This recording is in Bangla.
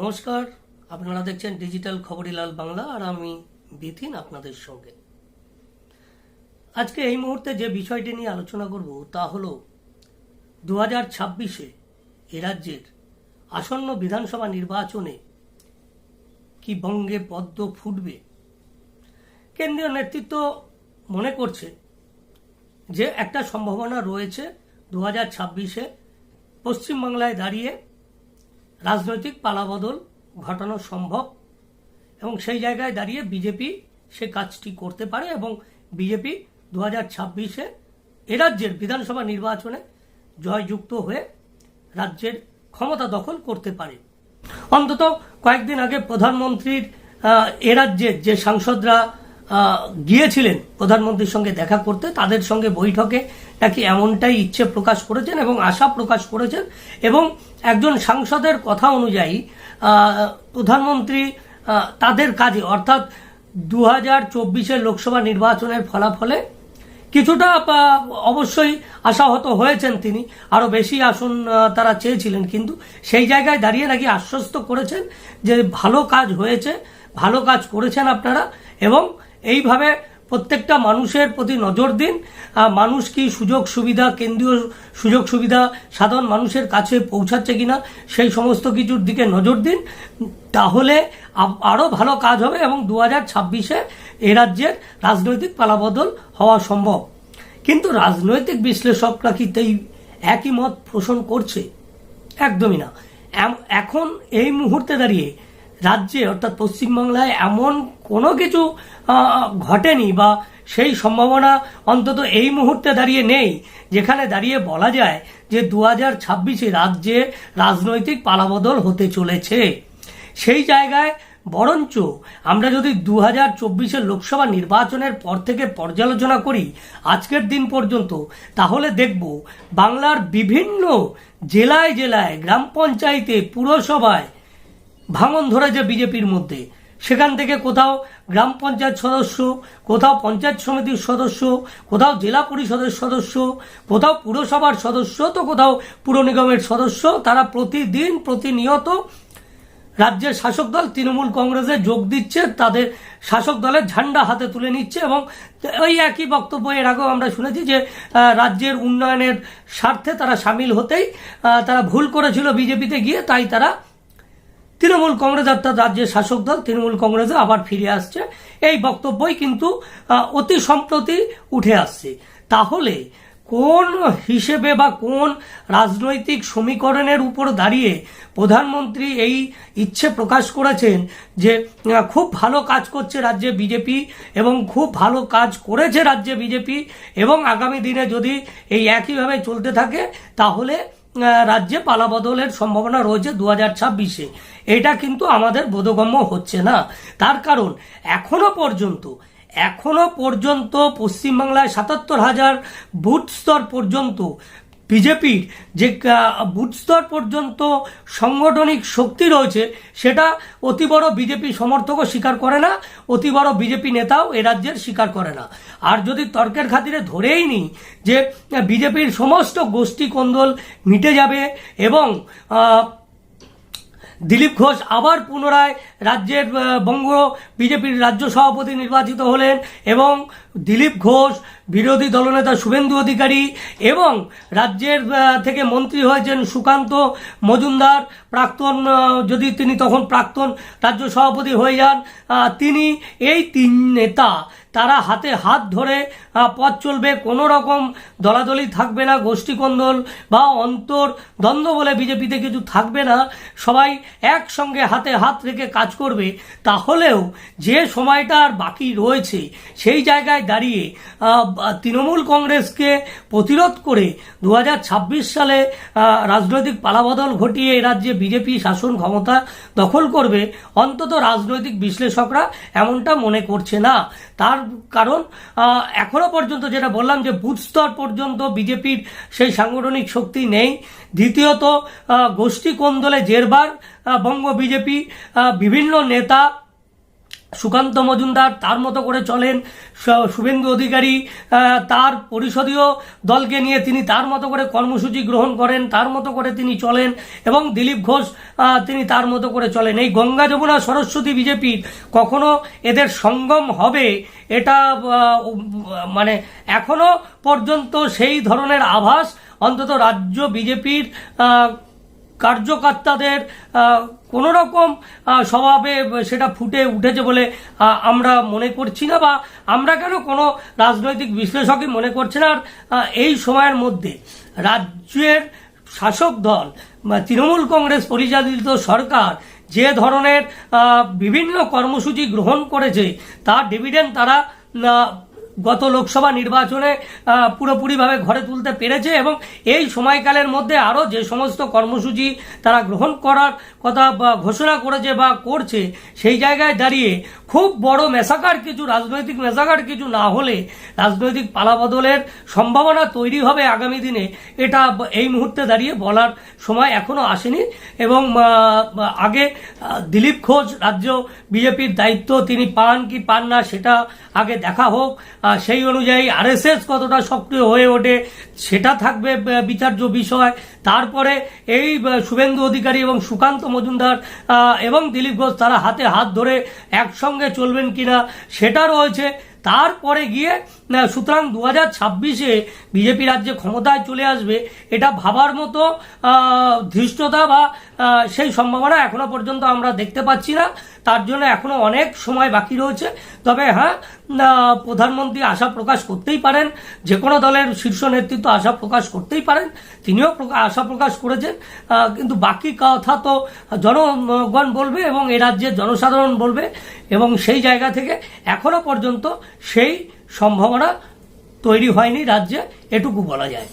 নমস্কার, আপনারা দেখছেন ডিজিটাল খবরিলাল বাংলা আর আমি বিথিন আপনাদের সঙ্গে। আজকে এই মুহূর্তে যে বিষয়টি নিয়ে আলোচনা করব তা হলো দু হাজার ছাব্বিশে এ রাজ্যের আসন্ন বিধানসভা নির্বাচনে কি বঙ্গে পদ্ম ফুটবে? কেন্দ্রীয় নেতৃত্ব মনে করছে যে একটা সম্ভাবনা রয়েছে দু হাজার ছাব্বিশে পশ্চিমবাংলায় দাঁড়িয়ে রাজনৈতিক পালাবদল ঘটানো সম্ভব এবং সেই জায়গায় দাঁড়িয়ে বিজেপি সে কাজটি করতে পারে এবং বিজেপি দু হাজার ছাব্বিশে এ রাজ্যের বিধানসভা নির্বাচনে জয়যুক্ত হয়ে রাজ্যের ক্ষমতা দখল করতে পারে। অন্তত কয়েকদিন আগে প্রধানমন্ত্রীর এ রাজ্যের যে সাংসদরা গিয়েছিলেন প্রধানমন্ত্রীর সঙ্গে দেখা করতে, তাদের সঙ্গে বৈঠকে নাকি এমনটাই ইচ্ছে প্রকাশ করেছেন এবং আশা প্রকাশ করেছেন এবং একজন সাংসদের কথা অনুযায়ী প্রধানমন্ত্রী তাদের কাজে, অর্থাৎ দু হাজার চব্বিশের লোকসভা নির্বাচনের ফলাফলে কিছুটা অবশ্যই আশাহত হয়েছেন তিনি, আরও বেশি আসন তারা চেয়েছিলেন, কিন্তু সেই জায়গায় দাঁড়িয়ে নাকি আশ্বস্ত করেছেন যে ভালো কাজ হয়েছে, ভালো কাজ করেছেন আপনারা এবং এইভাবে প্রত্যেকটা মানুষের প্রতি নজর দিন। মানুষ কি সুযোগ সুবিধা, কেন্দ্রীয় সুযোগ সুবিধা, সাধারণ মানুষের কাছে পৌঁছাচ্ছে কিনা, সেই সমস্ত কিছুর দিকে নজর দিন। তাহলে আরও ভালো কাজ হবে এবং দু হাজার ছাব্বিশে এ রাজ্যের রাজনৈতিক পালাবদল হওয়া সম্ভব। কিন্তু রাজনৈতিক বিশ্লেষকরা কি তাই একই মত পোষণ করছে? একদমই না। এখন এই মুহূর্তে দাঁড়িয়ে রাজ্যে, অর্থাৎ পশ্চিমবাংলায় এমন কোনো কিছু ঘটেনি বা সেই সম্ভাবনা অন্তত এই মুহূর্তে দাঁড়িয়ে নেই, যেখানে দাঁড়িয়ে বলা যায় যে দু হাজার ছাব্বিশে রাজ্যে রাজনৈতিক পালাবদল হতে চলেছে। সেই জায়গায় বরঞ্চ আমরা যদি দু হাজার চব্বিশের লোকসভা নির্বাচনের পর থেকে পর্যালোচনা করি, আজকের দিন পর্যন্ত, তাহলে দেখব বাংলার বিভিন্ন জেলায় জেলায়, গ্রাম পঞ্চায়েতে, পুরসভায় ভাঙন ধরেছে বিজেপির মধ্যে। সেখান থেকে কোথাও গ্রাম পঞ্চায়েত সদস্য, কোথাও পঞ্চায়েত সমিতির সদস্য, কোথাও জেলা পরিষদের সদস্য, কোথাও পুরসভার সদস্য, তো কোথাও পুর নিগমের সদস্য, তারা প্রতিদিন প্রতিনিয়ত রাজ্যের শাসক দল তৃণমূল কংগ্রেসে যোগ দিচ্ছে, তাদের শাসক দলের ঝান্ডা হাতে তুলে নিচ্ছে এবং ওই একই বক্তব্য এর আগেও আমরা শুনেছি যে রাজ্যের উন্নয়নের স্বার্থে তারা সামিল হতেই তারা ভুল করেছিল বিজেপিতে গিয়ে, তাই তারা তৃণমূল কংগ্রেস অর্থাৎ রাজ্যের শাসক দল তৃণমূল কংগ্রেসে আবার ফিরে আসছে। এই বক্তব্যই কিন্তু অতি সম্প্রতি উঠে আসছে। তাহলে কোন হিসেবে বা কোন রাজনৈতিক সমীকরণের উপর দাঁড়িয়ে প্রধানমন্ত্রী এই ইচ্ছে প্রকাশ করেছেন যে খুব ভালো কাজ করছে রাজ্যে বিজেপি এবং খুব ভালো কাজ করেছে রাজ্যে বিজেপি এবং আগামী দিনে যদি এই একইভাবে চলতে থাকে, তাহলে রাজ্যে পালাবদলের সম্ভাবনা রয়েছে দু হাজার ছাব্বিশে। এটা কিন্তু আমাদের বোধগম্য হচ্ছে না। তার কারণ, এখনও পর্যন্ত এখনও পর্যন্ত পশ্চিমবাংলায় সাতাত্তর হাজার বুথ স্তর পর্যন্ত বিজেপির যে বুথ স্তর পর্যন্ত সাংগঠনিক শক্তি রয়েছে, সেটা অতি বড় বিজেপি সমর্থকও স্বীকার করে না, অতি বড় বিজেপি নেতাও এ রাজ্যের স্বীকার করে না। আর যদি তর্কের খাতিরে ধরেই নিই যে বিজেপির সমস্ত গোষ্ঠী কন্দল মিটে যাবে এবং দিলীপ ঘোষ আবার পুনরায় রাজ্যের বঙ্গ বিজেপির রাজ্য সভাপতি নির্বাচিত হলেন এবং দিলীপ ঘোষ বিরোধী দলনেতা শুভেন্দু অধিকারী এবং রাজ্যের থেকে মন্ত্রী হয়েছেন সুকান্ত মজুমদার। প্রাক্তন যদি তিনি তখন প্রাক্তন রাজ্য সভাপতি হয়ে যান তিনি এই তিন নেতা তারা হাতে হাত ধরে পথ চলবে। কোনো রকম দলাদলি থাকবে না, গোষ্ঠীকন্দল বা অন্তর দ্বন্দ্ব বলে বিজেপিতে কিছু থাকবে না। সবাই একসঙ্গে হাতে হাত রেখে কাজ করবে। তাহলেও যে সময়টা আর বাকি রয়েছে, সেই জায়গায় দাঁড়িয়ে তৃণমূল কংগ্রেসকে প্রতিরোধ করে দু হাজার ছাব্বিশ সালে রাজনৈতিক পালাবদল ঘটিয়ে রাজ্যে বিজেপি শাসন ক্ষমতা দখল করবে, অন্তত রাজনৈতিক বিশ্লেষকরা এমনটা মনে করছে না। তার কারণ এখনও পর্যন্ত যেটা বললাম যে বুথ স্তর পর্যন্ত বিজেপির সেই সাংগঠনিক শক্তি নেই। দ্বিতীয়ত গোষ্ঠী কোন্দলে জেরবার বঙ্গ বিজেপি বিভিন্ন নেতা সুকান্ত মজুমদার তার মতো করে চলেন শুভেন্দু অধিকারী তার পরিষদীয় দলকে নিয়ে তিনি তার মতো করে কর্মসূচি গ্রহণ করেন, তার মতো করে তিনি চলেন এবং দিলীপ ঘোষ তিনি তার মতো করে চলেন। এই গঙ্গা যমুনা সরস্বতী বিজেপির কখনো এদের সঙ্গম হবে এটা মানে এখনও পর্যন্ত সেই ধরনের আভাস অন্তত রাজ্য বিজেপির কার্যকর্তাদের কোনো রকম স্বভাবে সেটা ফুটে উঠেছে বলে আমরা মনে করছি না বা আমরা কেন কোনো রাজনৈতিক বিশ্লেষকই মনে করছে না। আর এই সময়ের মধ্যে রাজ্যের শাসক দল তৃণমূল কংগ্রেস পরিচালিত সরকার যে ধরনের বিভিন্ন কর্মসূচি গ্রহণ করেছে, তার ডিভিডেন্ড তারা গত লোকসভা নির্বাচনে পুরোপুরিভাবে ঘরে তুলতে পেরেছে এবং এই সময়কালের মধ্যে আরও যে সমস্ত কর্মসূচি তারা গ্রহণ করার কথা ঘোষণা করেছে বা করছে, সেই জায়গায় দাঁড়িয়ে খুব বড় মেসাকার কিছু, রাজনৈতিক মেসাকার কিছু না হলে রাজনৈতিক পালাবদলের সম্ভাবনা তৈরি হবে আগামী দিনে। এটা এই মুহূর্তে দাঁড়িয়ে বলার সময় এখনও আসেনি এবং আগে দিলীপ ঘোষ রাজ্য বিজেপির দায়িত্ব তিনি পান কি পান না সেটা আগে দেখা হোক। সেই অনুযায়ী আরএসএস কতটা সক্রিয় হয়ে ওঠে সেটা থাকবে বিচার্য বিষয়। তারপরে এই শুভেন্দু অধিকারী এবং সুকান্ত মজুমদার এবং দিলীপ ঘোষ তারা হাতে হাত ধরে একসঙ্গে চলবেন কিনা সেটা রয়েছে। তারপরে গিয়ে সুতরাং দু হাজার ছাব্বিশে বিজেপি রাজ্যে ক্ষমতায় চলে আসবে, এটা ভাবার মতো ধৃষ্টতা বা সেই সম্ভাবনা এখনও পর্যন্ত আমরা দেখতে পাচ্ছি না। তার জন্য এখনও অনেক সময় বাকি রয়েছে। তবে হ্যাঁ প্রধানমন্ত্রী আশা প্রকাশ করতেই পারেন। যে কোনো দলের শীর্ষ নেতৃত্ব আশা প্রকাশ করতেই পারেন। তিনিও আশা প্রকাশ করেছেন। কিন্তু বাকি কথা তো জনগণ বলবে এবং এ রাজ্যের জনসাধারণ বলবে। এবং সেই জায়গা থেকে এখনও পর্যন্ত সেই সম্ভাবনা তৈরি হয়নি রাজ্যে, এটুকু বলা যায়।